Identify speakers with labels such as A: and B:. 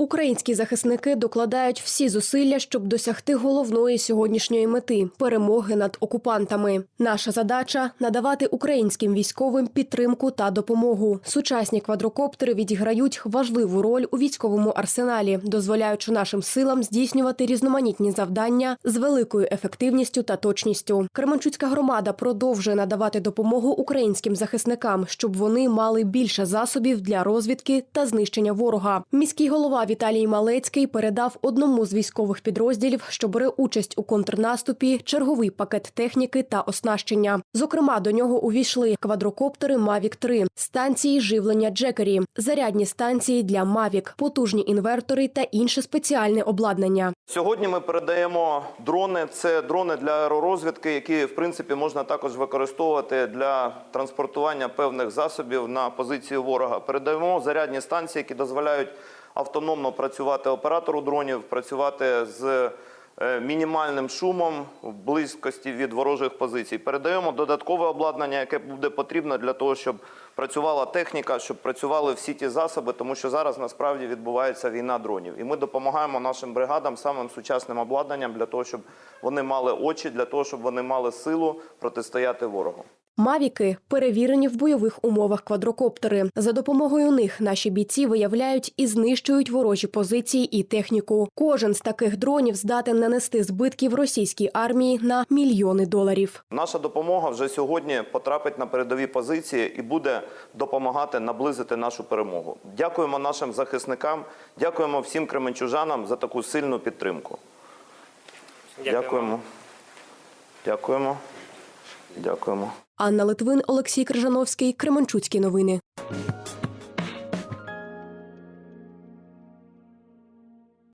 A: Українські захисники докладають всі зусилля, щоб досягти головної сьогоднішньої мети перемоги над окупантами. Наша задача надавати українським військовим підтримку та допомогу. Сучасні квадрокоптери відіграють важливу роль у військовому арсеналі, дозволяючи нашим силам здійснювати різноманітні завдання з великою ефективністю та точністю. Кременчуцька громада продовжує надавати допомогу українським захисникам, щоб вони мали більше засобів для розвідки та знищення ворога. Міський голова Віталій Малецький передав одному з військових підрозділів, що бере участь у контрнаступі, черговий пакет техніки та оснащення. Зокрема, до нього увійшли квадрокоптери Mavic 3 станції живлення Джекері, зарядні станції для Mavic, потужні інвертори та інше спеціальне обладнання.
B: Сьогодні ми передаємо дрони. Це дрони для аеророзвідки, які в принципі можна також використовувати для транспортування певних засобів на позицію ворога. Передаємо зарядні станції, які дозволяють автономно працювати оператору дронів, працювати з е, мінімальним шумом в близькості від ворожих позицій. Передаємо додаткове обладнання, яке буде потрібно для того, щоб працювала техніка, щоб працювали всі ті засоби, тому що зараз насправді відбувається війна дронів. І ми допомагаємо нашим бригадам самим сучасним обладнанням для того, щоб вони мали очі, для того, щоб вони мали силу протистояти ворогу.
A: Мавіки перевірені в бойових умовах квадрокоптери. За допомогою них наші бійці виявляють і знищують ворожі позиції і техніку. Кожен з таких дронів здатен нанести збитків російській армії на мільйони доларів.
B: Наша допомога вже сьогодні потрапить на передові позиції і буде допомагати наблизити нашу перемогу. Дякуємо нашим захисникам, дякуємо всім кременчужанам за таку сильну підтримку. Дякуємо. Дякуємо. Дякуємо.
A: Анна Литвин, Олексій Крижановський, Кременчуцькі новини.